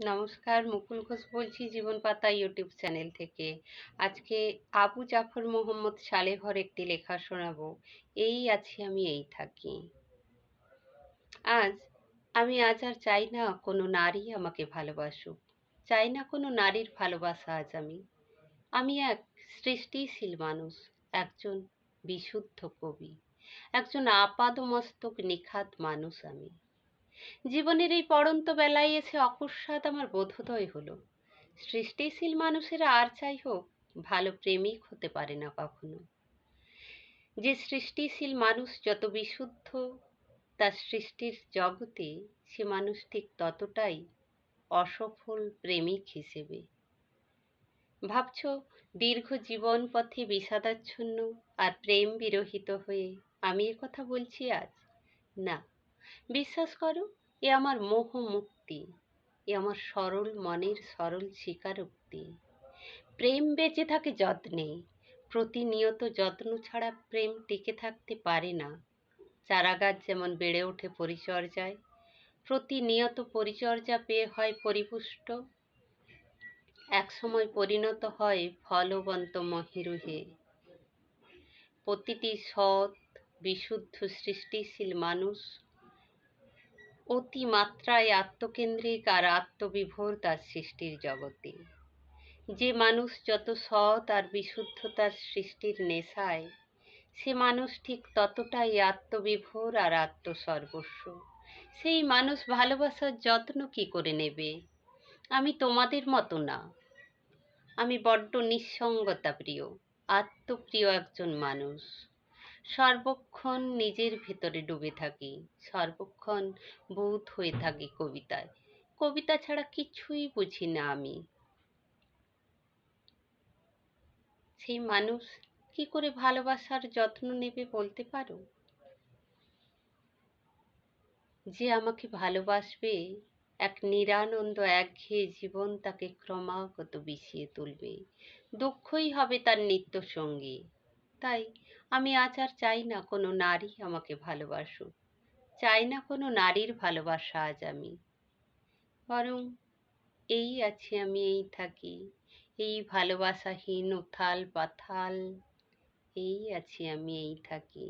নমস্কার, মুকুল ঘোষ বলছি জীবন পাতা ইউটিউব চ্যানেল থেকে। আজকে আবু জাফর মোহাম্মদ সালেহর একটি লেখা শোনাবো। এই আছি আমি, এই থাকি। আজ আমি, আজ আর চাই না কোনো নারী আমাকে ভালোবাসুক। চাই না কোনো নারীর ভালোবাসা আজ আমি। আমি এক সৃষ্টিশীল মানুষ, একজন বিশুদ্ধ কবি, একজন আপাদমস্তক নিখাত মানুষ আমি। জীবনের এই পড়ন্ত বেলায় এসে অকস্মাৎ আমার বোধোদয় হলো। সৃষ্টিশীল মানুষেরা আর চাই হোক, ভালো প্রেমিক হতে পারে না কখনো। যে সৃষ্টিশীল মানুষ যত বিশুদ্ধ, তার সৃষ্টির জগতে সে মানুষ ঠিক ততটাই অসফল প্রেমিক হিসেবে। ভাবছ, দীর্ঘ জীবন পথে বিষাদাচ্ছন্ন আর প্রেম বিরহিত হয়ে আমি কথা বলছি আজ? না। বিশ্বাস করো, এ আমার মোহ মুক্তি, এ আমার সরল মনের সরল স্বীকারোক্তি। প্রেম বেঁচে থাকে যত্নে, প্রতিনিয়ত যত্ন ছাড়া প্রেম টিকে থাকতে পারে না। চারাগাছ যেমন বেড়ে ওঠে পরিচর্যায়, প্রতিনিয়ত পরিচর্যা পেয়ে হয় পরিপুষ্ট। একসময় পরিণত হয় ফলবন্ত মহিরুহে। প্রতিটি সৎ, বিশুদ্ধ, সৃষ্টিশীল মানুষ অতিমাত্রায় আত্মকেন্দ্রিক আর আত্মবিভোর তার সৃষ্টির জগতে। যে মানুষ যত সৎ আর বিশুদ্ধতার সৃষ্টির নেশায়, সে মানুষ ঠিক ততটাই আত্মবিভোর আর আত্মসর্বস্ব। সেই মানুষ ভালোবাসার যত্ন কি করে নেবে? আমি তোমাদের মতো না। আমি বড্ড নিঃসঙ্গতা প্রিয় আত্মপ্রিয় একজন মানুষ। সর্বক্ষণ নিজের ভেতরে ডুবে থাকি, সর্বক্ষণ বোধ হয়ে থাকি কবিতায়। কবিতা ছাড়া কিছুই বুঝি না আমি। সেই মানুষ কি করে ভালোবাসার যত্ন নেবে বলতে পারো? যে আমাকে ভালোবাসবে, এক নিরানন্দ, একঘেয়ে জীবন তাকে ক্রমাগত বিষিয়ে তুলবে। দুঃখই হবে তার নিত্য সঙ্গী তাই আমি আজ আর চাই না কোনো নারী আমাকে ভালোবাসুক। চাই না কোনো নারীর ভালোবাসা আজ আমি। বরং এই আছি আমি, এই থাকি, এই ভালোবাসাহীন উথাল পাথাল, এই আছি আমি, এই থাকি।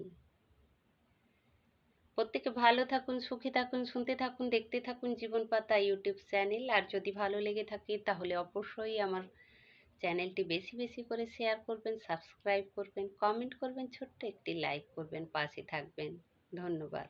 প্রত্যেকে ভালো থাকুন, সুখে থাকুন, শুনতে থাকুন, দেখতে থাকুন, জীবন পাতা ইউটিউব চ্যানেল। আর যদি ভালো লেগে থাকে তাহলে অবশ্যই আমার চ্যানেলটি বেশি বেশি করে শেয়ার করবেন সাবস্ক্রাইব করবেন কমেন্ট করবেন, ছোট্ট একটি লাইক করবেন, পাশে থাকবেন। ধন্যবাদ।